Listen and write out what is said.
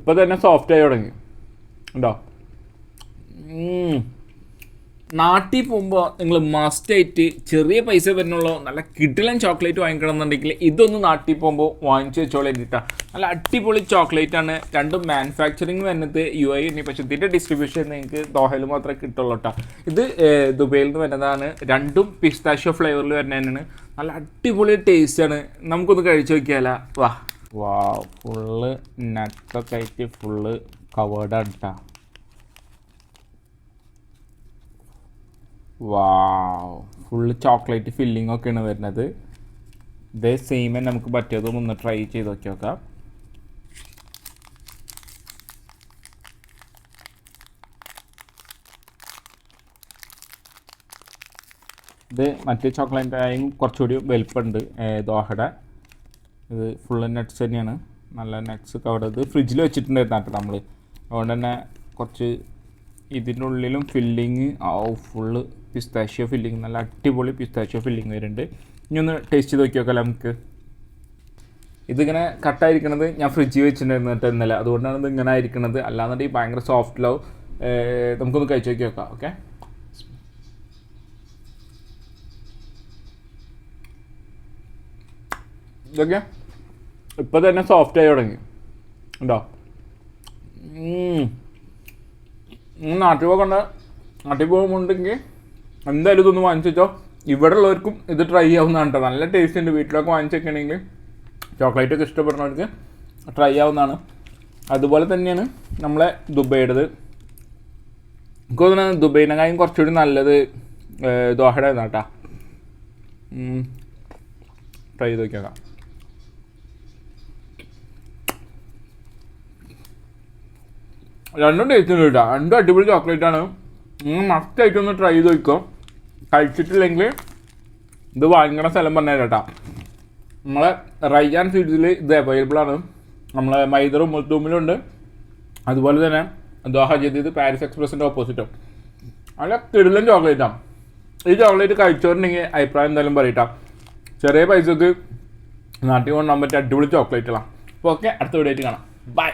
ഇപ്പോൾ തന്നെ സോഫ്റ്റ് ആയി തുടങ്ങി. ഉണ്ടോ? നാട്ടിൽ പോകുമ്പോൾ നിങ്ങൾ മസ്റ്റായിട്ട് ചെറിയ പൈസ വരുന്നുള്ളൂ. നല്ല കിഡിലൻ ചോക്ലേറ്റ് വാങ്ങിക്കണം എന്നുണ്ടെങ്കിൽ ഇതൊന്ന് നാട്ടിൽ പോകുമ്പോൾ വാങ്ങിച്ച് വെച്ചോളാം കേട്ടോ നല്ല അടിപൊളി ചോക്ലേറ്റ് ആണ്. രണ്ടും മാനുഫാക്ചറിങ് വരുന്നത് യു ഐ ഉണ്ട് പക്ഷേ ഇതിന്റെ ഡിസ്ട്രിബ്യൂഷൻ നിങ്ങൾക്ക് ദോഹയിൽ മാത്രമേ കിട്ടുള്ളൂ കേട്ടോ ഇത് ദുബൈയിൽ നിന്ന് വരുന്നതാണ്. രണ്ടും പിസ്താഷ്യോ ഫ്ലേവറിൽ വരുന്നതാണ് നല്ല അടിപൊളി ടേസ്റ്റാണ് നമുക്കൊന്ന് കഴിച്ചു നോക്കിയാലോ. വാ. വാ ഫുള്ള് നട്ടൊക്കെ ആയിട്ട് ഫുള്ള് കവേർഡ് ആട്ടാ വാവ് ഫുള്ള് ചോക്ലേറ്റ് ഫില്ലിംഗ് ഒക്കെയാണ് വരുന്നത്. ഇതേ സെയിം നമുക്ക് പറ്റിയതും ഒന്ന് ട്രൈ ചെയ്ത് നോക്കി നോക്കാം. ഇത് മറ്റേ ചോക്ലേറ്റ് ആയും കുറച്ചുകൂടി വലിപ്പമുണ്ട് ദോഹയുടെ. ഇത് ഫുള്ള് നട്ട്സ് തന്നെയാണ്. നല്ല നട്ട്സ് കവർ ഇത് ഫ്രിഡ്ജിൽ വെച്ചിട്ടുണ്ടായിരുന്നു നമ്മൾ അതുകൊണ്ട് തന്നെ കുറച്ച് ഇതിന്റെ ഉള്ളിലും ഫില്ലിങ് ഫുള്ള് പിസ്താഷ്യോ ഫില്ലിങ് നല്ല അടിപൊളി പിസ്താഷ്യോ ഫില്ലിങ് വരുന്നുണ്ട്. ഇനി ഒന്ന് ടേസ്റ്റ് ചെയ്ത് നോക്കി നോക്കാം നമുക്ക്? ഇതിങ്ങനെ കട്ടായിരിക്കണത് ഞാൻ ഫ്രിഡ്ജിൽ വെച്ചിട്ടുണ്ടായിരുന്നിട്ട് ഇന്നലെ. അതുകൊണ്ടാണ് ഇത് ഇങ്ങനെ ആയിരിക്കണത്. അല്ലാന്നുണ്ടെങ്കിൽ ഭയങ്കര ലവ് നമുക്കൊന്ന് കഴിച്ച് നോക്കി നോക്കാം. ഓക്കെ ഇതൊക്കെ ഇപ്പം തന്നെ സോഫ്റ്റ് ആയി തുടങ്ങി. ഉണ്ടോ നാട്ടിൽ പോകണ്ട നാട്ടിൽ പോകുമ്പോണ്ടെങ്കിൽ എന്തായാലും ഇതൊന്ന് വാങ്ങിച്ചോ ഇവിടെ ഉള്ളവർക്കും ഇത് ട്രൈ ചെയ്യാവുന്നതാണ് കേട്ടോ നല്ല ടേസ്റ്റ് ഉണ്ട്. വീട്ടിലൊക്കെ വാങ്ങിച്ചൊക്കെയാണെങ്കിൽ ചോക്ലേറ്റ് ഒക്കെ ഇഷ്ടപ്പെടുന്നവർക്ക് ട്രൈ ആവുന്നതാണ് അതുപോലെ തന്നെയാണ് നമ്മളെ ദുബൈയുടേത്. എനിക്ക് തോന്നുന്നത് ദുബൈനെക്കാളും കുറച്ചുകൂടി നല്ലത് ദോഹയുടെ കേട്ടോ ട്രൈ ചെയ്ത് നോക്കിയേക്കാം രണ്ടും ടേസ്റ്റ് ഉണ്ട് രണ്ടും അടിപൊളി ചോക്ലേറ്റ് ആണ്. നിങ്ങൾ മസ്റ്റ് ആയിട്ട് ഒന്ന് ട്രൈ ചെയ്ത് നോക്കോ. കഴിച്ചിട്ടില്ലെങ്കിൽ ഇത് വാങ്ങിക്കണ സ്ഥലം പറഞ്ഞു കേട്ടാ നമ്മളെ റയ്യാൻ സ്വീറ്റ്സിൽ ഇത് അവൈലബിൾ ആണ്. നമ്മളെ മൈദറും മുത്തൂമിലും ഉണ്ട്. അതുപോലെ തന്നെ ദോഹ ചെയ്തത് പാരീസ് എക്സ്പ്രസിന്റെ ഓപ്പോസിറ്റും നല്ല കിടിലൻ ചോക്ലേറ്റാണ് ഈ ചോക്ലേറ്റ് കഴിച്ചോണ്ടെങ്കിൽ അഭിപ്രായം എന്തായാലും പറയട്ടാ ചെറിയ പൈസക്ക് നാട്ടിൽ കൊണ്ടുപോകാൻ പറ്റിയ അടിപൊളി ചോക്ലേറ്റുകളാണ് ഓക്കെ അടുത്ത വീഡിയോ ആയിട്ട് കാണാം. ബൈ